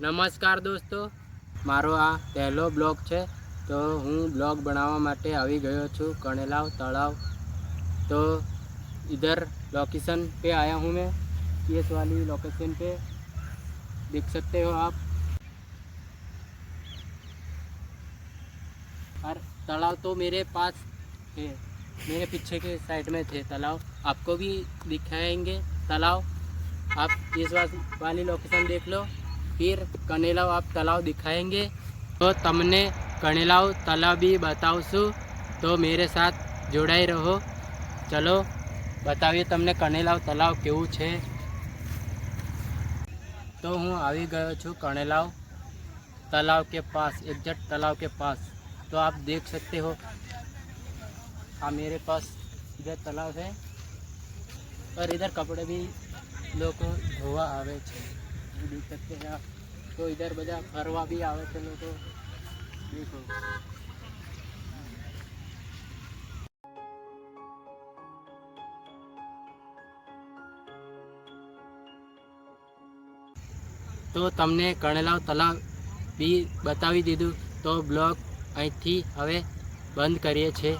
નમસ્કાર દોસ્તો મારો આ પહેલો બ્લોગ છે તો હું બ્લોગ બનાવવા માટે આવી ગયો છું કણેલાવ તળાવ तो इधर लोकेशन पे आया हूँ मैं इस वाली लोकेशन पे देख सकते हो आप और तालाब तो मेरे पास है मेरे पीछे के साइड में थे तालाब आपको भी दिखाएंगे तालाब आप इस वा- वाली लोकेशन देख लो फिर कनेलाव आप तालाब दिखाएंगे तो તમને કણેલાવ તલાવ બી બતાવશું તો મેરે સાથ જોડાઈ રહો ચલો બતાવીએ તમને કણેલાવ તલાવ કેવું છે તો હું આવી ગયો છું કણેલાવ तालाब के पास एग्जैक्ट तालाब के पास तो आप देख सकते हो हाँ मेरे पास इधर तालाब है और इधर कपड़े भी लोग धोवा आवे છે ये देख सकते हैं आप तो इधर બધા ફરવા બી આવે છે લોકો દેખો તો તમને કણેલાવ તલાવ બી બતાવી દીધું તો બ્લોગ અહીંથી હવે બંધ કરીએ છીએ